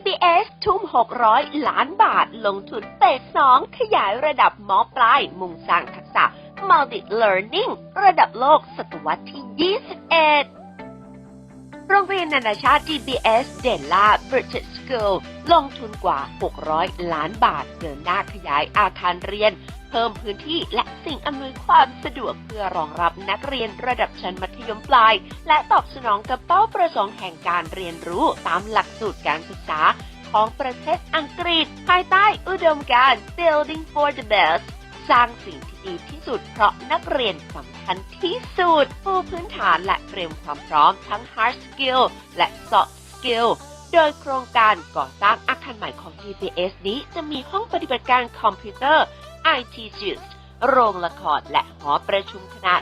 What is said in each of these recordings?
GPS ทุ่ม 600 ล้านบาท ลงทุนเฟส2ขยายระดับมอปลาย มุ่งสร้างทักษะ Multi Learning ระดับโลกศตวรรษที่ 21 โรงเรียนนานาชาติ DBS เดลล่า British School ลงทุนกว่า 600 ล้านบาทเดินหน้าขยายอาคารเรียน เพิ่มพื้นที่และสิ่งอำนวยความสะดวกเพื่อรองรับนักเรียนระดับชั้นมั ยมปลาย และตอบสนองกับเป้าประสงค์แห่งการเรียนรู้ตามหลักสูตรการศึกษาของประเทศอังกฤษ ภายใต้อุดมการณ์ Building for the Best สร้างสิ่งที่ดีที่สุดเพราะนักเรียนสำคัญที่สุดปูพื้นฐานและเตรียมความพร้อมทั้ง Hard Skill และ Soft Skill โดยโครงการก่อสร้างอาคารใหม่ของ DBS นี้จะมีห้องปฏิบัติการคอมพิวเตอร์ IT s u i t โรงละครและหอประชุมขนาด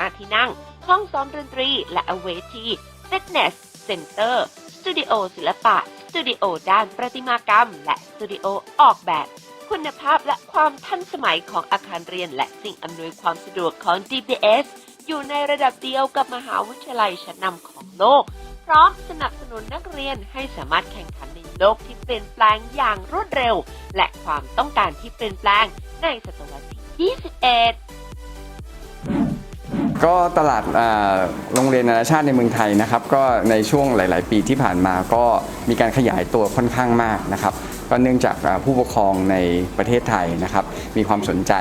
5 ที่นั่ง ห้องซ้อมดนตรี และเวที Fitness Center สตูดิโอศิลปะ สตูดิโอด้านประติมากรรม และสตูดิโอออกแบบ คุณภาพและความทันสมัยของอาคารเรียน และสิ่งอำนวยความสะดวกของ DBS อยู่ในระดับเดียวกับมหาวิทยาลัยชั้นนำของโลก พร้อมสนับสนุนนักเรียนให้สามารถแข่งขันในโลกที่เปลี่ยนแปลงอย่างรวดเร็ว และความต้องการที่เปลี่ยนแปลงในศตวรรษที่ 21 ก็ตลาดโรงเรียนนานาชาติในเมืองไทยนะครับก็ในช่วงหลาย ๆ ปีที่ผ่านมาก็มีการขยายตัวค่อนข้างมากนะครับก็เนื่องจากผู้ปกครองในประเทศไทยนะครับมีความสนใจ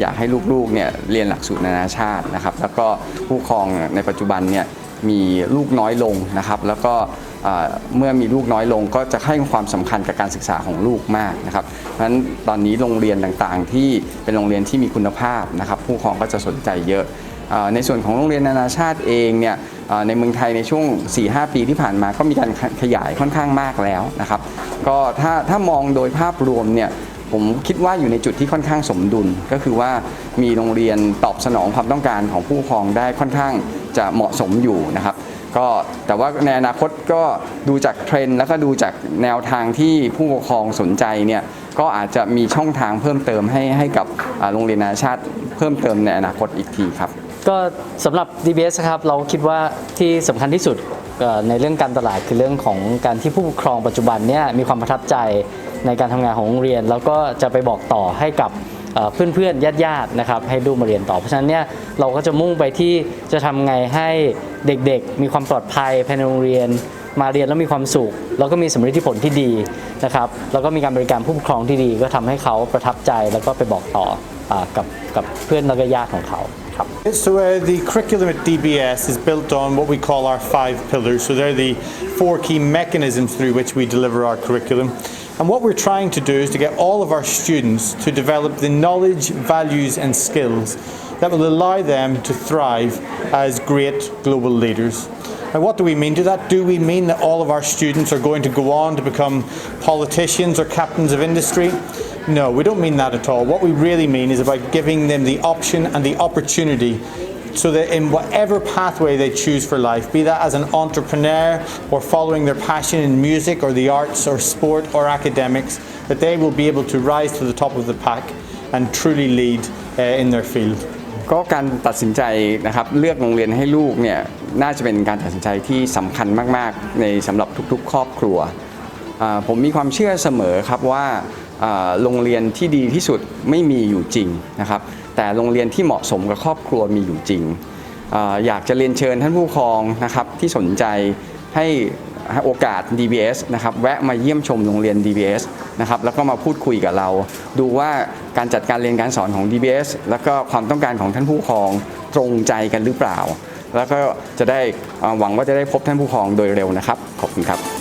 อยากให้ลูกๆเนี่ยเรียนหลักสูตรนานาชาตินะครับแล้วก็ผู้ปกครองในปัจจุบันเนี่ยมีลูกน้อยลงนะครับแล้วก็เมื่อมีลูกน้อยลงก็จะให้ความสำคัญกับการศึกษาของลูกมากนะครับเพราะฉะนั้นตอนนี้โรงเรียนต่างๆ ที่เป็นโรงเรียนที่มีคุณภาพนะครับ ผู้ปกครองก็จะสนใจเยอะ ในส่วนของโรงเรียนนานาชาติเองเนี่ยในเมืองไทยในช่วง 4-5 ปีที่ผ่านมาก็มีการขยายค่อนข้างมากแล้วนะครับก็ถ้าถ้ามองโดยภาพรวมเนี่ยผมคิดว่าอยู่ในจุดที่ค่อนข้างสมดุล ก็คือว่ามีโรงเรียนตอบสนองความต้องการของผู้ปกครองได้ค่อนข้างจะเหมาะสมอยู่นะครับก็แต่ว่าในอนาคตก็ดูจากเทรนด์แล้วก็ดูจากแนวทางที่ผู้ปกครองสนใจเนี่ยก็อาจจะมีช่องทางเพิ่มเติมให้ให้กับโรงเรียนนานาชาติเพิ่มเติมในอนาคตอีกทีครับ ก็สำหรับ DBS ครับเราคิดว่าที่สำคัญที่สุดในเรื่องการตลาดคือเรื่องของการที่ผู้ปกครองปัจจุบันเนี่ยมีความประทับใจในการทำงานของโรงเรียน แล้วก็จะไปบอกต่อให้กับเอ่อเพื่อนๆญาติๆนะครับให้ดูกมาเรียนต่อ เพราะฉะนั้นเนี่ยเราก็จะมุ่งไปที่จะทำไงให้เด็กๆ มีความปลอดภัยภายในโรงเรียน มาเรียนแล้วมีความสุข แล้วก็มีสมรรถผลที่ดีนะครับแล้วก็มีการบริการผู้ปกครองที่ดี ก็ทำให้เขาประทับใจแล้วก็ไปบอกต่ออกับกับเพื่อนแล้วก็ญาติของเขา So uh, the curriculum at DBS is built on what we call our five pillars. So they're the four key mechanisms through which we deliver our curriculum. And what we're trying to do is to get all of our students to develop the knowledge, values, and skills that will allow them to thrive as great global leaders. And what do we mean to that? Do we mean that all of our students are going to go on to become politicians or captains of industry? No, we don't mean that at all. What we really mean is about giving them the option and the opportunity so that in whatever pathway they choose for life, be that as an entrepreneur or following their passion in music or the arts or sport or academics, that they will be able to rise to the top of the pack and truly lead uh, in their field. ก็การตัดสินใจนะครับเลือกโรงเรียนให้ลูกเนี่ยน่าจะเป็นการตัดสินใจที่สำคัญมากๆ ในสำหรับทุกๆ ครอบครัวอ่าผมมีความเชื่อเสมอครับว่าอ่า โรงเรียนที่ดีที่สุดไม่มีอยู่จริงนะครับ แต่โรงเรียนที่เหมาะสมกับครอบครัวมีอยู่จริงออยากจะเรียนเชิญท่านผู้ปกครองนะครับที่สนใจให้โอกาส DBS นะครับแวะมาเยี่ยมชมโรงเรียน DBS นะครับแล้วก็มาพูดคุยกับเรา ดูว่าการจัดการเรียนการสอนของ DBS แล้วก็ความต้องการของท่านผู้ปกครองตรงใจกันหรือเปล่า แล้วก็จะได้หวังว่าจะได้พบท่านผู้ปกครองโดยเร็วนะครับ ขอบคุณครับ